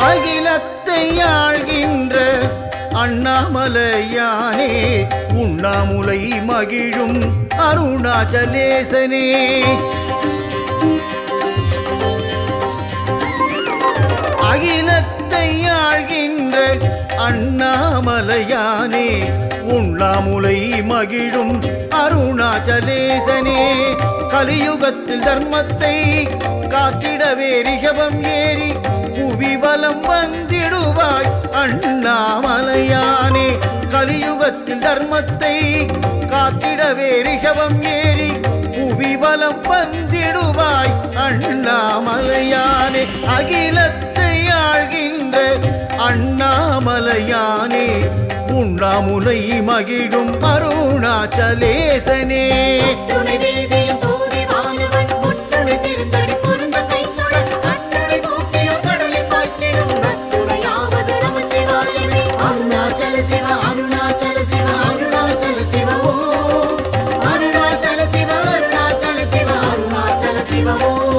அகிலத்தை ஆழ்கின்ற அண்ணாமலையானே உண்ணாமுலை மகிழும் அருணாச்சலேசனே. அகிலத்தை ஆழ்கின்ற அண்ணாமலையானே உண்ணாமுலை மகிழும் அருணாச்சலேசனே. கலியுகத்தில் தர்மத்தை காத்திடவே ரிஷபம் ஏறி அண்ணாமலையானே கலியுகத்தில் தர்மத்தை காத்திடவே ரிஷவம் ஏறி புவிபலம் வந்திடுவாய் அண்ணாமலையானே. அகிலத்தை ஆழ்கின்ற அண்ணாமலையானே உண்ணாமுலை மகிழும் அருணாச்சலேசனே. Vào